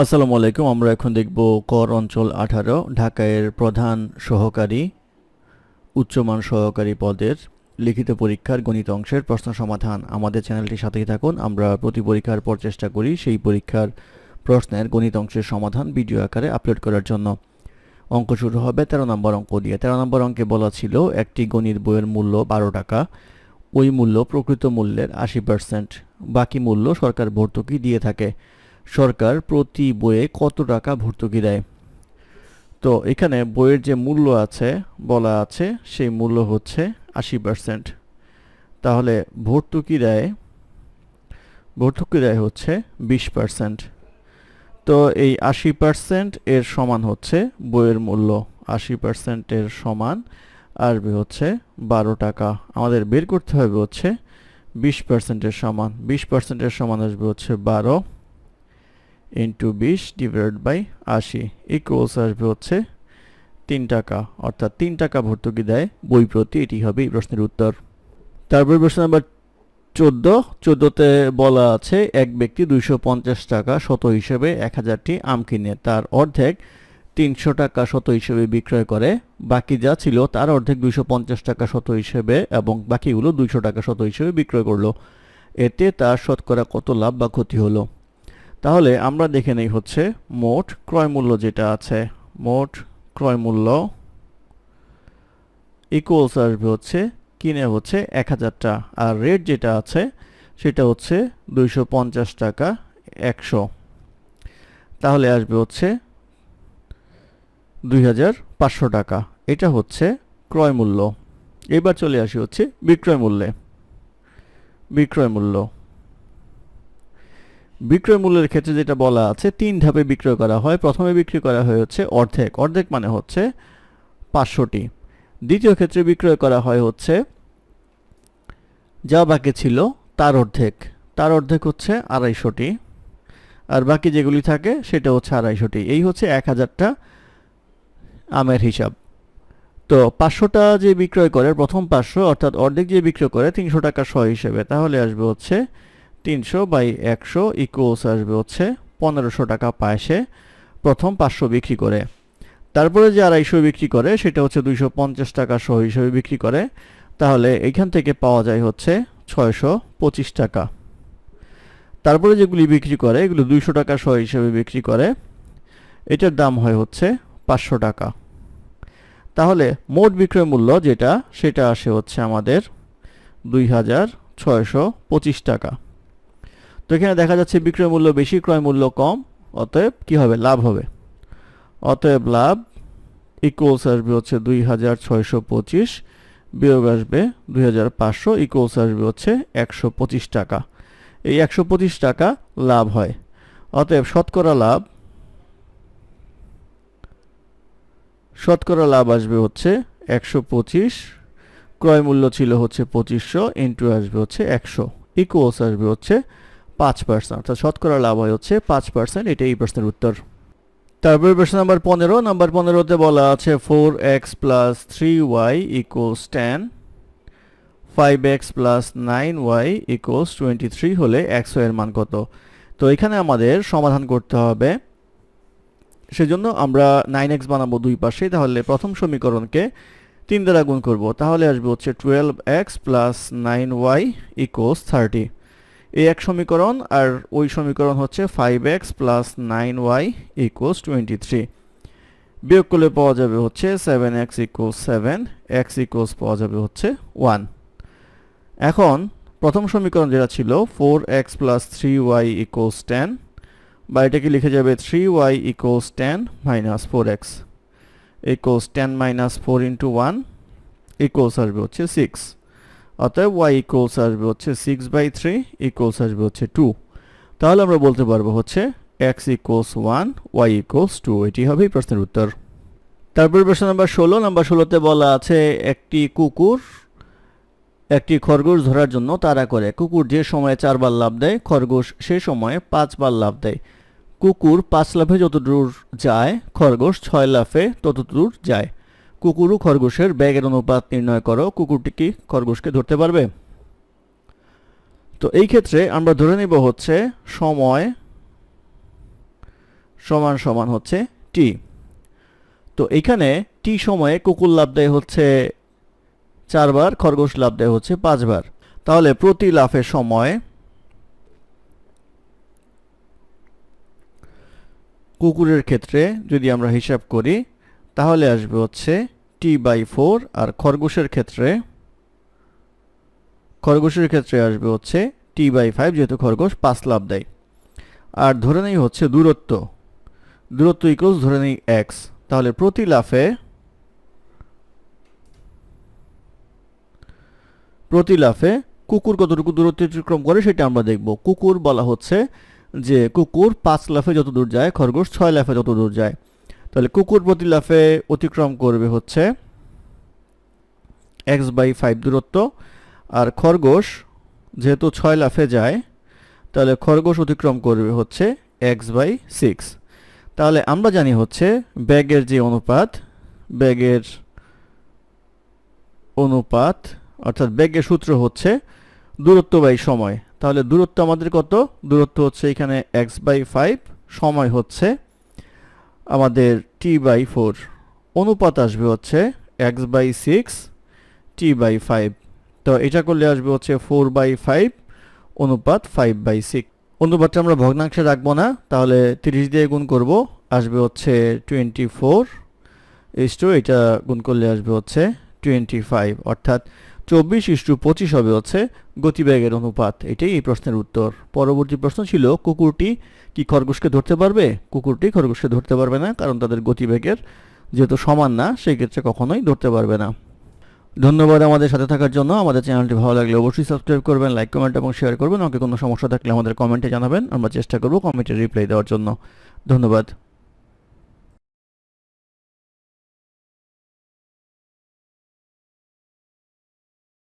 আসসালামু আলাইকুম, আমরা এখন দেখব কর অঞ্চল আঠারো ঢাকায়ের প্রধান সহকারী, উচ্চমান সহকারী পদের লিখিত পরীক্ষার গণিত অংশের প্রশ্ন সমাধান। আমাদের চ্যানেলটির সাথেই থাকুন, আমরা প্রতি পরীক্ষার পর চেষ্টা করি সেই পরীক্ষার প্রশ্নের গণিত অংশের সমাধান ভিডিও আকারে আপলোড করার জন্য। অঙ্ক শুরু হবে তেরো নম্বর অঙ্ক দিয়ে। তেরো নম্বর অঙ্কে বলা ছিল, একটি গণিত বইয়ের মূল্য বারো টাকা, ওই মূল্য প্রকৃত মূল্যের আশি পার্সেন্ট বাকি মূল্য সরকার ভর্তুকি দিয়ে থাকে। সরকার প্রতি বইয়ে কত টাকা ভর্তুকি দেয়? তো এখানে বইয়ের যে মূল্য আছে, বলা আছে, সেই মূল্য হচ্ছে আশি পার্সেন্ট তাহলে ভর্তুকি দেয় ভর্তুকি দেয় হচ্ছে বিশ পার্সেন্ট তো এই আশি পার্সেন্ট এর সমান হচ্ছে বইয়ের মূল্য। আশি পার্সেন্টের সমান আসবে হচ্ছে বারো টাকা। আমাদের বের করতে হবে হচ্ছে বিশ পার্সেন্টের সমান। বিশ পার্সেন্টের সমান আসবে হচ্ছে বারো। ইন্টু বিশ ডিভাইড বাই আশি ইকুয়ালস আসবে হচ্ছে তিন টাকা। অর্থাৎ তিন টাকা ভর্তুকি দেয় বই প্রতি। এটি হবে এই প্রশ্নের উত্তর। তারপর প্রশ্ন নাম্বার চোদ্দ। চোদ্দোতে বলা আছে, এক ব্যক্তি দুইশো পঞ্চাশ টাকা শত হিসেবে এক হাজারটি আম কিনে। তার অর্ধেক তিনশো টাকা শত হিসেবে বিক্রয় করে। বাকি যা ছিল তার অর্ধেক দুইশো পঞ্চাশ টাকা শত হিসেবে এবং বাকিগুলো দুইশো টাকা শত হিসেবে বিক্রয় করল। এতে তার শতকরা কত লাভ বা ক্ষতি হলো? তাহলে আমরা দেখে নেই হচ্ছে মোট ক্রয় মূল্য যেটা আছে। মোট ক্রয় মূল্য ইকুয়ালস আসবে হচ্ছে কিনে হচ্ছে? এক হাজারটা আর রেট যেটা আছে, সেটা হচ্ছে দুইশো পঞ্চাশ টাকা একশো। তাহলে আসবে হচ্ছে দুই হাজার পাঁচশো টাকা। এটা হচ্ছে ক্রয় মূল্য। এবার চলে আসি হচ্ছে বিক্রয় মূল্যে। বিক্রয় মূল্য। বিক্রয় মূল্যের ক্ষেত্রে যেটা বলা আছে, তিন ধাপে বিক্রয় করা হয়। প্রথমে বিক্রি করা হয় হচ্ছে অর্ধেক। অর্ধেক মানে হচ্ছে পাঁচশোটি। দ্বিতীয় ক্ষেত্রে বিক্রয় করা হয় হচ্ছে, যা বাকি ছিল তার অর্ধেক। তার অর্ধেক হচ্ছে আড়াইশোটি। আর বাকি যেগুলি থাকে, সেটা হচ্ছে আড়াইশোটি। এই হচ্ছে এক হাজারটা আমের হিসাব। তো পাঁচশোটা যে বিক্রয় করে, প্রথম পাঁচশো, অর্থাৎ অর্ধেক যে বিক্রয় করে, তিনশো টাকা শ হিসেবে। তাহলে আসবে হচ্ছে তিনশো বাই একশো ইকুয়ালস আসবে হচ্ছে পনেরোশো টাকা পায় সে প্রথম পাঁচশো বিক্রি করে। তারপরে যে আড়াইশো বিক্রি করে, সেটা হচ্ছে দুইশো পঞ্চাশ টাকা সহ হিসেবে বিক্রি করে। তাহলে এখান থেকে পাওয়া যায় হচ্ছে ছয়শো পঁচিশ টাকা। তারপরে যেগুলি বিক্রি করে, এগুলো দুইশো টাকা সহ হিসেবে বিক্রি করে, এটার দাম হয় হচ্ছে পাঁচশো টাকা। তাহলে মোট বিক্রয় মূল্য যেটা, সেটা আসে হচ্ছে আমাদের দুই হাজার ছয়শো পঁচিশ টাকা। তো এখানে দেখা যাচ্ছে বিক্রয় মূল্য বেশি, ক্রয় মূল্য কম, অতএব কি হবে? লাভ হবে। অতএব লাভ ইকুয়ালস আসবে হচ্ছে দুই হাজার ছয়শো পঁচিশ, বিয়োগ আসবে দুই হাজার পাঁচশো ইকুয়ালস আসবে হচ্ছে একশো পঁচিশ টাকা। এই একশো পঁচিশ টাকা লাভ হয়। অতএব শতকরা লাভ শতকরা লাভ আসবে হচ্ছে একশো পঁচিশ, ক্রয় মূল্য ছিল হচ্ছে পঁচিশশো ইন্টু আসবে হচ্ছে একশো ইকুয়ালস আসবে হচ্ছে পাঁচ পার্সেন্ট অর্থাৎ শতকরা লাভ হয় হচ্ছে পাঁচ পার্সেন্ট এটা এই প্রশ্নের উত্তর। তারপরে প্রশ্ন নাম্বার পনেরো, নাম্বার পনেরোতে বলা আছে four X plus three Y equals ten five X plus nine Y equals twenty three হলে একশো এর মান কত? তো এখানে আমাদের সমাধান করতে হবে। সেজন্য আমরা নাইন এক্স বানাবো দুই পাশে, তাহলে প্রথম সমীকরণকে তিন দ্বারা গুণ করব। তাহলে আসবে হচ্ছে twelve X plus nine Y equals thirty এই এক সমীকরণ আর ওই সমীকরণ হচ্ছে five X plus nine Y equals twenty three বিয়োগ করলে পাওয়া যাবে হচ্ছে seven X equals seven X equals পাওয়া যাবে হচ্ছে ওয়ান এখন প্রথম সমীকরণ যেটা ছিল four X plus three Y equals ten বা এটাকে লিখে যাবে three Y equals ten minus four X equals ten minus four into one equals আসবে হচ্ছে সিক্স অতএব ওয়াই ইকুয়ালস আসবে হচ্ছে সিক্স বাই থ্রি ইকুয়ালস আসবে হচ্ছে টু তাহলে আমরা বলতে পারব হচ্ছে X equals one Y equals two এটি হবে প্রশ্নের উত্তর। তারপর প্রশ্ন নাম্বার ষোলো। নাম্বার ষোলোতে বলা আছে একটি কুকুর, একটি খরগোশ ধরার জন্য তাড়া করে। কুকুর যে সময়ে চারবার লাভ দেয়, খরগোশ সে সময়ে পাঁচবার লাভ দেয়। কুকুর পাঁচ লাফে যত দূর যায়, খরগোশ ছয় লাফে তত দূর যায়। কুকুর ও খরগোশের ব্যাগের অনুপাত নির্ণয় করো, কুকুরটি কি খরগোশকে ধরতে পারবে? তো এই ক্ষেত্রে আমরা ধরে নিব হচ্ছে সময় সমান সমান হচ্ছে টি তো এখানে টি সময়ে কুকুর লাভ দেয় হচ্ছে চারবার খরগোশ লাভ দেয় হচ্ছে পাঁচবার তাহলে প্রতি লাফের সময় কুকুরের ক্ষেত্রে যদি আমরা হিসাব করি তাহলে আসবে হচ্ছে টি বাই ফোর আর খরগোশের ক্ষেত্রে খরগোশের ক্ষেত্রে আসবে হচ্ছে টি বাই ফাইভ যেহেতু খরগোশ পাঁচ লাভ দেয়। আর ধরে নেই হচ্ছে দূরত্ব দূরত্ব ইকুয়ালস ধরে নেই এক্স তাহলে প্রতি লাফে প্রতি লাফে কুকুর কতটুকু দূরত্ব অতিক্রম করে সেটা আমরা দেখব। কুকুর বলা হচ্ছে যে কুকুর পাঁচ লাফে যত দূর যায়, খরগোশ ছয় লাফে যত দূর যায়। তাহলে কুকুর প্রতি লাফে অতিক্রম করবে হচ্ছে এক্স বাই ফাইভ দূরত্ব। আর খরগোশ যেহেতু ছয় লাফে যায়, তাহলে খরগোশ অতিক্রম করবে হচ্ছে এক্স বাই সিক্স তাহলে আমরা জানি হচ্ছে ব্যাগের যে অনুপাত, ব্যাগের অনুপাত, অর্থাৎ ব্যাগের সূত্র হচ্ছে দূরত্ব বাই সময়। তাহলে দূরত্ব আমাদের কত? দূরত্ব হচ্ছে এখানে এক্স বাই ফাইভ সময় হচ্ছে আমাদের টি বাই ফোর অনুপাত আসবে হচ্ছে X by six T by five তো এটা করলে আসবে হচ্ছে ফোর বাই ফাইভ অনুপাত ফাইভ বাই সিক্স অনুপাতটা আমরা ভগ্নাংশে রাখব না, তাহলে তিরিশ দিয়ে গুণ করব, আসবে হচ্ছে টোয়েন্টি ফোর ইস্টু এটা গুণ করলে আসবে হচ্ছে টোয়েন্টি ফাইভ অর্থাৎ চব্বিশ ইস্টু পঁচিশ হবে হচ্ছে গতিবেগের অনুপাত। এটাই এই প্রশ্নের উত্তর। পরবর্তী প্রশ্ন ছিল, কুকুরটি কি খরগোশকে ধরতে পারবে? কুকুরটি খরগোশকে ধরতে পারবে না, কারণ তাদের গতিবেগের যেহেতু সমান না, সেই ক্ষেত্রে কখনোই ধরতে পারবে না। ধন্যবাদ আমাদের সাথে থাকার জন্য। আমাদের চ্যানেলটি ভালো লাগলে অবশ্যই সাবস্ক্রাইব করবেন, লাইক, কমেন্ট এবং শেয়ার করবেন। আমাকে কোনো সমস্যা থাকলে আমাদের কমেন্টে জানাবেন। আমরা চেষ্টা করব কমেন্টে রিপ্লাই দেওয়ার জন্য। ধন্যবাদ।